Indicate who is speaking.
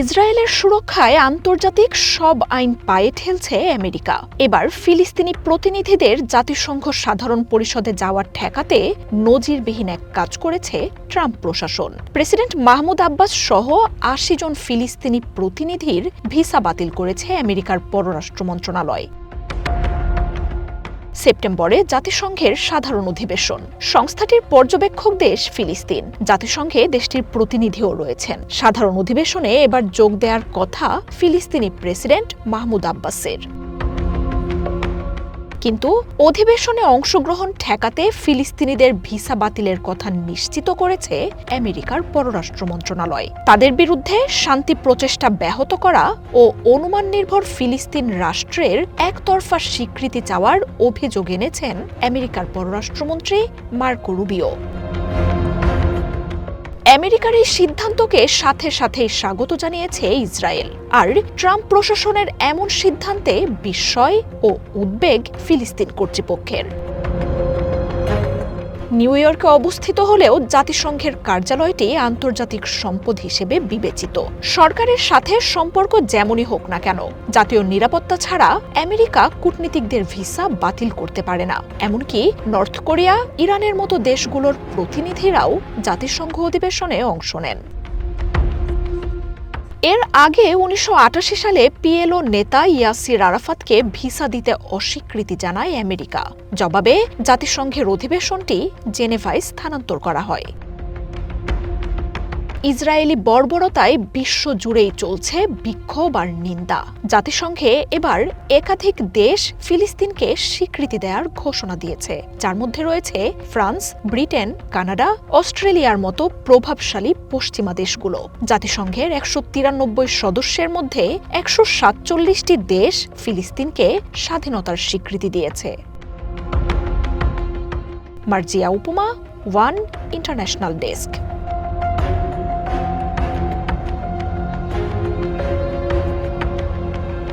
Speaker 1: ইসরায়েলের সুরক্ষায় আন্তর্জাতিক সব আইন পায়ে ঠেলছে আমেরিকা। এবার ফিলিস্তিনি প্রতিনিধিদের জাতিসংঘ সাধারণ পরিষদে যাওয়ার ঠেকাতে নজিরবিহীন এক কাজ করেছে ট্রাম্প প্রশাসন। প্রেসিডেন্ট মাহমুদ আব্বাস সহ আশি জন ফিলিস্তিনি প্রতিনিধির ভিসা বাতিল করেছে আমেরিকার পররাষ্ট্র মন্ত্রণালয়। সেপ্টেম্বরে জাতিসংঘের সাধারণ অধিবেশন। সংস্থাটির পর্যবেক্ষক দেশ ফিলিস্তিন। জাতিসংঘে দেশটির প্রতিনিধিও রয়েছেন। সাধারণ অধিবেশনে এবার যোগ দেওয়ার কথা ফিলিস্তিনি প্রেসিডেন্ট মাহমুদ আব্বাসের। কিন্তু অধিবেশনে অংশগ্রহণ ঠেকাতে ফিলিস্তিনিদের ভিসা বাতিলের কথা নিশ্চিত করেছে আমেরিকার পররাষ্ট্র মন্ত্রণালয়। তাদের বিরুদ্ধে শান্তি প্রচেষ্টা ব্যাহত করা ও অনুমান নির্ভর ফিলিস্তিন রাষ্ট্রের একতরফা স্বীকৃতি চাওয়ার অভিযোগ এনেছেন আমেরিকার পররাষ্ট্রমন্ত্রী মার্কো রুবিও। আমেরিকার এই সিদ্ধান্তকে সাথে সাথেই স্বাগত জানিয়েছে ইসরায়েল। আর ট্রাম্প প্রশাসনের এমন সিদ্ধান্তে বিস্ময় ও উদ্বেগ ফিলিস্তিন কর্তৃপক্ষের। নিউ ইয়র্কে অবস্থিত হলেও জাতিসংঘের কার্যালয়টি আন্তর্জাতিক সম্পদ হিসেবে বিবেচিত। সরকারের সাথে সম্পর্ক যেমনই হোক না কেন, জাতীয় নিরাপত্তা ছাড়া আমেরিকা কূটনীতিকদের ভিসা বাতিল করতে পারে না। এমনকি নর্থ কোরিয়া, ইরানের মতো দেশগুলোর প্রতিনিধিরাও জাতিসংঘ অধিবেশনে অংশ নেন। এর আগে উনিশশো আটাশি সালে পিএলও নেতা ইয়াসির আরাফাতকে ভিসা দিতে অস্বীকৃতি জানায় আমেরিকা। জবাবে, জাতিসংঘের অধিবেশনটি জেনেভায় স্থানান্তর করা হয়। ইসরায়েলি বর্বরতায় বিশ্ব জুড়েই চলছে বিক্ষোভ আর নিন্দা। জাতিসংঘে এবার একাধিক দেশ ফিলিস্তিনকে স্বীকৃতি দেওয়ার ঘোষণা দিয়েছে। যার মধ্যে রয়েছে ফ্রান্স, ব্রিটেন, কানাডা, অস্ট্রেলিয়ার মতো প্রভাবশালী পশ্চিমা দেশগুলো। জাতিসংঘের একশো তিরানব্বই সদস্যের মধ্যে একশো সাতচল্লিশটি দেশ ফিলিস্তিনকে স্বাধীনতার স্বীকৃতি দিয়েছে। মার্জিয়া উপমা, ওয়ান ইন্টারন্যাশনাল ডেস্ক।